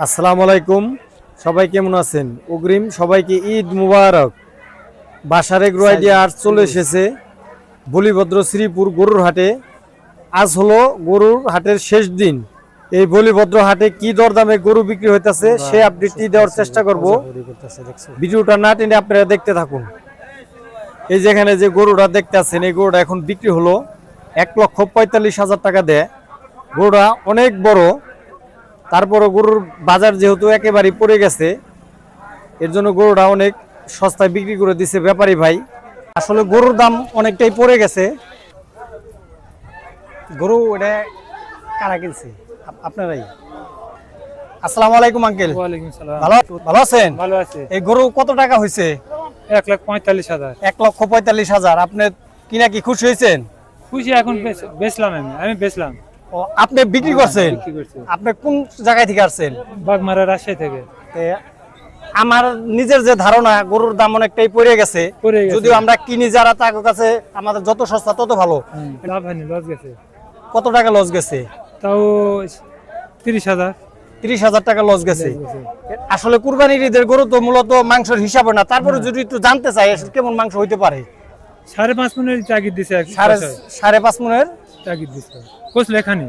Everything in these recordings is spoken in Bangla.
আসসালামু আলাইকুম। সবাই কেমন আছেন? অগ্রিম সবাইকে ঈদ মুবারক। বাসারে গ্রোয়াইডিয়া আর্ট চলে এসেছে বলিভদ্র শ্রীপুর গরুর হাটে। আজ হলো গরুর হাটের শেষ দিন। এই বলিভদ্র হাটে কি দরদামে গরু বিক্রি হইতেছে সে আপডেটটি দেওয়ার চেষ্টা করব। ভিডিওটা না টেনে আপনারা দেখতে থাকুন। এই যেখানে যে গরুটা দেখতে আছেন এই গরুটা এখন বিক্রি হলো এক লক্ষ পঁয়তাল্লিশ হাজার টাকা দেয়। গরুটা অনেক বড়। তারপরও গরুর বাজার যেহেতু একেবারেই পড়ে গেছে এর জন্য গরুটা অনেক সস্তায় বিক্রি করে দিছে ব্যাপারী ভাই। আসলে গরুর দাম অনেকটাই পড়ে গেছে। গরু এটা কারা কিনছে? আপনারাই। আসসালামু আলাইকুম আঙ্কেল। ভালো ভালো আছেন? ভালো আছে। এই গরু কত টাকা হয়েছে এক লাখ পঁয়তাল্লিশ হাজার। এক লক্ষ পঁয়তাল্লিশ হাজার। আপনি কিনা কি খুশি হয়েছেন খুশি এখন বেচ- বেচলাম আমি। আমি বেচলাম। ও আপনি বিক্রি করছেন? আপনি কোন জায়গায় থেকে আসছেন? বাগমারা রাজশাহী থেকে। আমার নিজের যে ধারণা গরুর দাম অনেকটাই পড়ে গেছে। যদিও আমরা কিনি যারা তার কাছে আমাদের যত সস্তা তত ভালো। লাভ হয়নি লস গেছে। কত টাকা লস গেছে? তাও তিরিশ হাজার। তিরিশ হাজার টাকা লস গেছে। আসলে কুরবানির ঈদের গরু তো মূলত মাংসের হিসাবে না। তারপরে যদি একটু জানতে চাই আসলে কেমন মাংস হইতে পারে? সাড়ে পাঁচ মিনিট তাগিদ দিছে। সাড়ে পাঁচ মনের তাগিদ কোসলে এখানে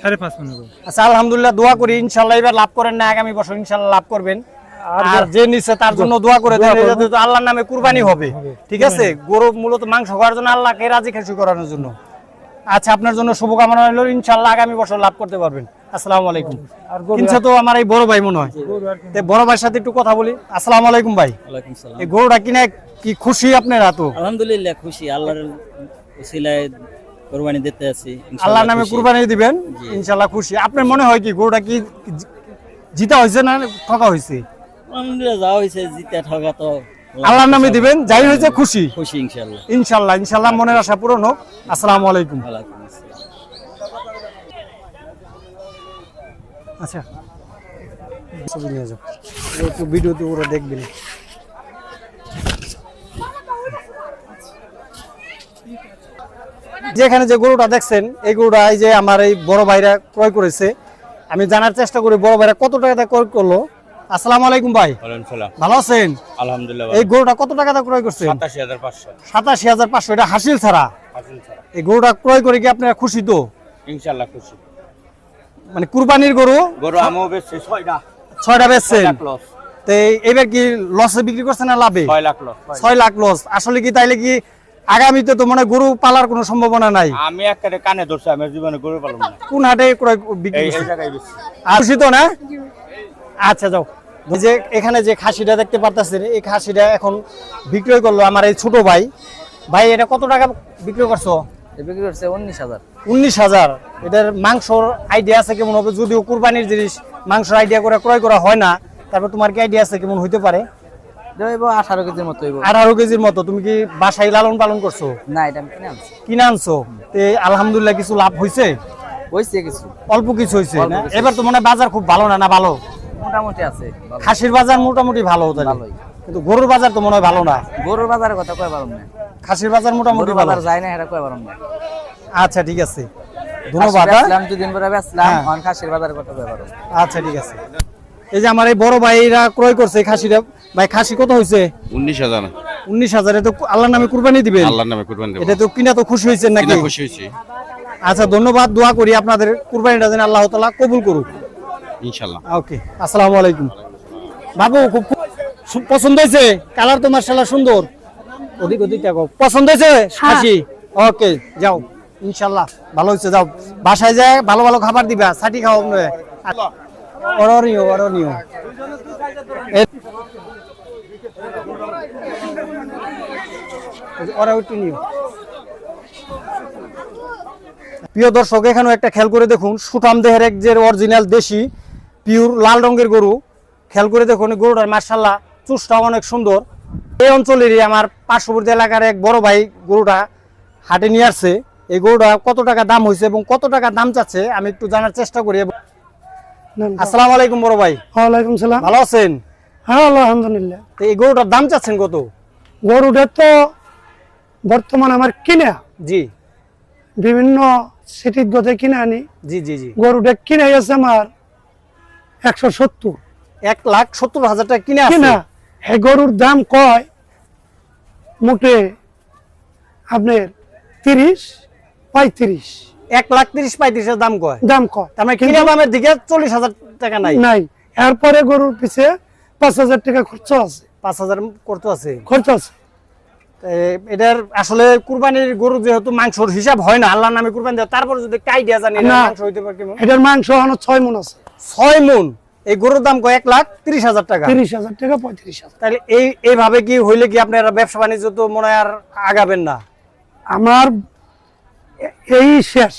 সাড়ে পাঁচ মিনিট আচ্ছা আলহামদুলিল্লাহ দোয়া করি ইনশাল্লাহ এবার লাভ করেন না আগামী বছর ইনশাল্লাহ লাভ করবেন। আর যে নিচ্ছে তার জন্য দোয়া করে দেন তো আল্লাহর নামে কুরবানি হবে। হবে। ঠিক আছে? গরু মূলত মাংস খাওয়ার জন্য আল্লাহকে রাজি খুশি করানোর জন্য। আচ্ছা আপনার জন্য শুভকামনা রইল ইনশাল্লাহ আগামী বছর লাভ করতে পারবেন। আসসালামু আলাইকুম। কিনছে তো আমার এই বড় ভাই মনে হয়। গরু আর কি তে বড় ভাইয়ের সাথে একটু কথা বলি। আসসালামু আলাইকুম ভাই। এই গরুটা কিনে কি খুশি আপনারা তো? আলহামদুলিল্লাহ খুশি। আল্লাহর কোরবানি দিতে আছি আল্লাহর নামে। কুরবানি দিবেন? ইনশাল্লাহ খুশি। আপনার মনে হয় কি গরুটা কি জিতা হয়েছে না ঠকা হয়েছে? আলহামদুলিল্লাহ যা হয়েছে জিতে ঠকা তো। আল্লাহর নামে দিবেন যাই হয়েছে খুশি। খুশি ইনশাআল্লাহ ইনশাল্লাহ ইনশাল্লাহ মনের আশা পূরণ হোক। আসসালামু আলাইকুম। ওয়ালাইকুম আসসালাম। আচ্ছা। ছবি নিয়ে যাও একটু ভিডিওতে ওরা দেখবেন। যেখানে যে গরুটা দেখছেন এই গরুটা এই যে আমার এই বড় ভাইরা ক্রয় করেছে আমি জানার চেষ্টা করি বড় ভাইরা কত টাকাতে ক্রয় করল। আসসালামু আলাইকুম ভাই। ভালো আছেন? আলহামদুলিল্লাহ এই গরুটা কত টাকাতে ক্রয় করছেন? সাতাশি হাজার পাঁচশো। এটা হাসিল ছাড়া? এই গরুটা ক্রয় করে কি আপনারা খুশি তো? ইনশাল্লাহ খুশি। মানে কুরবানির গরু? গরু আমও ছয়টা। ছয়টা বেচছেন? তো এবার কি লসে বিক্রি করছেন না লাভে? ছয় লাখ লস ছয় লাখ। লস আসলে কি তাইলে কি আগামীতে তো মনে গরু পালার কোনো সম্ভাবনা নাই। আমি একেবারে কানে ধরছি আমি জীবনে গরু পালন না। কোন হাটে ক্রয় বিক্রি খুশি তো না? আচ্ছা যাও। যে এখানে যে খাসিটা দেখতে পারতেছেন এই খাসিটা এখন বিক্রয় করল আমার এই ছোট ভাই। ভাই এটা কত টাকা বিক্রয় করছ? বিক্রি করছে উনিশ হাজার। উনিশ হাজার। এটার মাংসর আইডিয়া আছে কেমন হবে? যদিও কুরবানির জিনিস মাংসর আইডিয়া করে ক্রয় করা হয় না তারপর তোমার কি আইডিয়া আছে? কেমন হইতে পারে? আঠারো কেজির মতো আঠারো কেজির মতো। তুমি কি বাসায় লালন পালন করছ? না এটা কিনে আনছি। কিনে আনছো? আলহামদুলিল্লাহ কিছু লাভ হয়েছে হয়েছে কিছু। অল্প কিছু হয়েছে না? এবার তো মনে হয় বাজার খুব ভালো না না ভালো? মোটামুটি আছে খাসির বাজার মোটামুটি ভালো তাহলে। কিন্তু গরুর বাজার তো মনে হয় ভালো না? গরুর বাজারের কথা কয় পারম না। খাসির বাজার মোটামুটি ভালো বাজার যায় না এটা কয় পারম না। আচ্ছা ঠিক আছে। ধন্যবাদ হ্যাঁ? বেচলাম দুদিন পরে হ্যাঁ। খাসির বাজারের কথা কয় পারম। আচ্ছা ঠিক আছে। এই যে আমার এই বড় ভাইরা ক্রয় করছে খাসিটা ভাই খাসি কত হয়েছে উনিশ হাজার। উনিশ হাজার তো আল্লাহর নামে কুরবানি দিবেন? আল্লাহর নামে কুরবান দেবো। এটা তো কিনা তো খুশি হয়েছেন নাকি? খুশি হয়েছি আচ্ছা ধন্যবাদ দোয়া করি আপনাদের কুরবানিটা যেন আল্লাহ তালা কবুল করুক। ইনশাল্লাহ ওকে আসসালামু আলাইকুম। বাবু খুব পছন্দ হয়েছে কালার তো মার্শাল্লাহ সুন্দর। ওদিক ওদিক দেখো। পছন্দ হয়েছে খাসি? ওকে যাও। ইনশাল্লাহ ভালো হয়েছে যাও। বাসায় যায় ভালো ভালো খাবার দিবা ছাটি খাও অরণীয় অরণীয়। প্রিয় দর্শক, এখানেও একটা খেয়াল করে দেখুন, সুঠাম দেহের এক যে অরিজিনাল দেশি পিওর লাল রঙের গরু। খেয়াল করে দেখুন গরুটার মার্শাল্লাহ চুষটা অনেক সুন্দর। এই অঞ্চলেরই আমার পার্শ্ববর্তী এলাকার এক বড় ভাই গরুটা হাটে নিয়ে আসছে। এই গরুটা কত টাকা দাম হয়েছে এবং কত টাকা দাম চাচ্ছে, আমি একটু জানার চেষ্টা করি। আসসালামু আলাইকুম বড় ভাই। ওয়ালাইকুম সালাম। ভালো আছেন? হ্যাঁ আলহামদুলিল্লাহ। তো এই গরুটার দাম চাচ্ছেন কত? গরুটা তো বর্তমান আমার কিনা। জি। বিভিন্ন সিটির গতে কিনে আনি। জি জি জি। গরুটা কিনে গেছে আমার একশো সত্তর। এক লাখ সত্তর হাজার টাকা কিনে কিনা? এই গরুর দাম কয়? মোটে আপনার তিরিশ পঁয়ত্রিশ। এক লাখ তিরিশ পঁয়ত্রিশের দাম কয়। দাম কয়। তার মানে কিনে দামের দিকে চল্লিশ হাজার টাকা নাই। নাই। এরপরে গরুর পিছে পাঁচ হাজার টাকা খরচ আছে। পাঁচ হাজার করতে আছে। খরচ আছে। এটার আসলে কুরবানির গরু যেহেতু মাংসর হিসাব হয় না আল্লাহর নামে কুরবানি দেওয়া তারপর যদি একটা আইডিয়া জানি না। মাংস হইতে পারে কেমন এটার মাংস হলো ছয় মন আছে। ছয় মন। এই গরুর দাম কয় এক লাখ তিরিশ হাজার টাকা। তিরিশ হাজার টাকা পঁয়ত্রিশ হাজার। তাহলে এই এইভাবে কি হইলে কি আপনারা ব্যবসা বাণিজ্য তো মনে হয় আর আগাবেন না? আমার এই শেষ।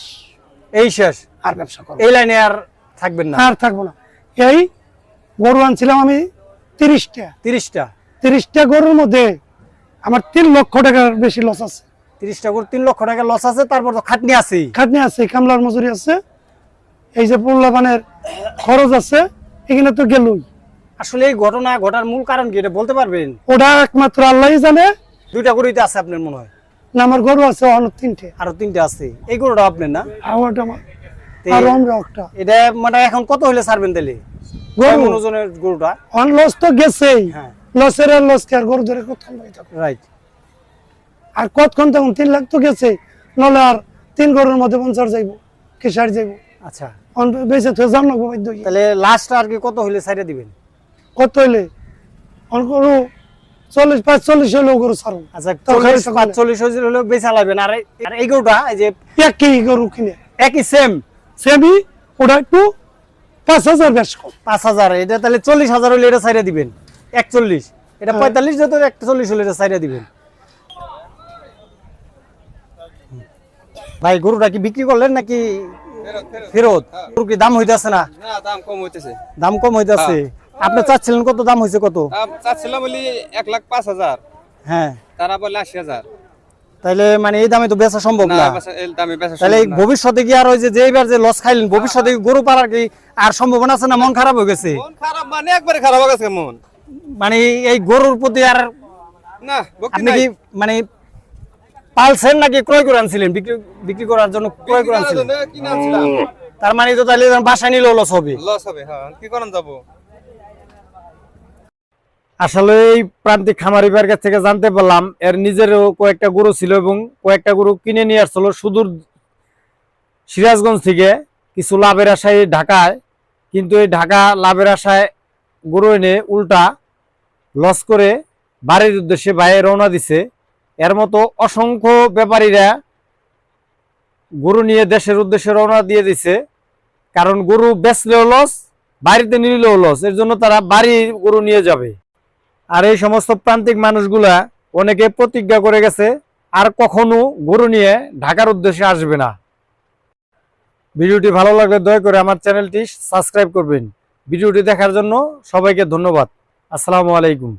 এই শেষ। আর ব্যবসা করব এই লাইনে আর থাকবেন না। আর থাকব না। এই গরু আনছিলাম আমি তিরিশটা। তিরিশটা। তিরিশটা গরুর মধ্যে আমার তিন লক্ষ টাকার বেশি লস আছে। তিরিশটা গরু তিন লক্ষ টাকা লস আছে তারপর তো খাটনি আছেই খাটনি আছে কামলার মজুরি আছে এই যে পোল্লাপানের খরচ আছে এখানে তো গেলই। আসলে এই ঘটনা ঘটার মূল কারণ কি এটা বলতে পারবেন? ওটা একমাত্র আল্লাহই জানে। দুইটা গরুইতে আছে আপনার মনে হয়? না আমার গরু আছে অনেক তিনটে। আরও তিনটে আছে। এই গরুটা আপনার না? আর ওটা আমার আর আমরা একটা। এটা মানে এখন কত হলে ছাড়বেন তাহলে গরু। ওজনের গরুটা? অন লস তো গেছেই। হ্যাঁ। লসের আর লস কে আর গরু ধরে নাই রাইট আর কতক্ষণ তখন তিন লাখ তো গেছে নলে আর তিন গরুর মধ্যে পঞ্চাশ যাইব কি ষাট যাইব। আচ্ছা। অন বেঁচে তো জাম লাগবো তাহলে লাস্ট আর কি কত হলে ছাইড়ে দিবেন? কত হইলে? অন গরু চল্লিশ পাঁচ চল্লিশ হইলেও গরু আচ্ছা চল্লিশ। পাঁচচল্লিশ হলে বেচা লাগবেন আর এই- আর এই গরুটা এই যে একই গরু কিনে। একই সেম সেমি ওটা একটু পাঁচ হাজার বেশ কম। পাঁচ হাজার এটা তাহলে চল্লিশ হাজার হলে এটা ছাইড়ে দিবেন। একচল্লিশ। এটা হ্যাঁ। পঁয়তাল্লিশ যত একচল্লিশ হলে এটা ছাইড়ে দিবেন। ভাই গরুটা কি বিক্রি করলেন নাকি ফেরত গরু কি দাম হইতেছে না? না দাম কম হইতেছে। দাম কম হইতেছে। আপনি চাচ্ছিলেন কত? দাম হয়েছে কত? দাম চাচ্ছিল বলি এক লাখ পাঁচ হাজার। হ্যাঁ। তারা বলে আশি হাজার। তাইলে মানে এই দামে তো বেচা সম্ভব না তাহলে। ভবিষ্যতে কি আর ওই যে এইবার যে লস খাইলেন ভবিষ্যতে গরু পালার কি আর সম্ভাবনা আছে না মন খারাপ হয়ে গেছে? মন খারাপ মানে একবারে খারাপ হয়ে গেছে মন। মানে এই গরুর প্রতি আর না আপনি কি মানে পালছেন নাকি ক্রয় করে আনছিলেন? বিক্রি বিক্রি করার জন্য ক্রয় করে আনছিলেন। তার মানে তো তাহলে বাসায় নিলেও লস হবে। লস হবে হ্যাঁ। কি করেন যাব? আসলে এই প্রান্তিক খামারি ভাইয়ের থেকে জানতে পারলাম, এর নিজেরও কয়েকটা গরু ছিল এবং কয়েকটা গরু কিনে নিয়ে আসছিল সুদূর সিরাজগঞ্জ থেকে, কিছু লাভের আশায় ঢাকায়। কিন্তু এই ঢাকা লাভের আশায় গরু এনে উল্টা লস করে বাড়ির উদ্দেশ্যে বাইরে রওনা দিছে। এর মতো অসংখ্য ব্যাপারীরা গরু নিয়ে দেশের উদ্দেশ্যে রওনা দিয়ে দিছে। কারণ গরু বেচলেও লস বাড়িতে নিলেও লস এর জন্য তারা বাড়ি গরু নিয়ে যাবে। আর এই সমস্ত প্রান্তিক মানুষগুলা অনেকে প্রতিজ্ঞা করে গেছে, আর কখনো গরু নিয়ে ঢাকার উদ্দেশ্যে আসবে না। ভিডিওটি ভালো লাগলে দয়া করে আমার চ্যানেলটি সাবস্ক্রাইব করবেন। ভিডিওটি দেখার জন্য সবাইকে ধন্যবাদ। আসসালামু আলাইকুম।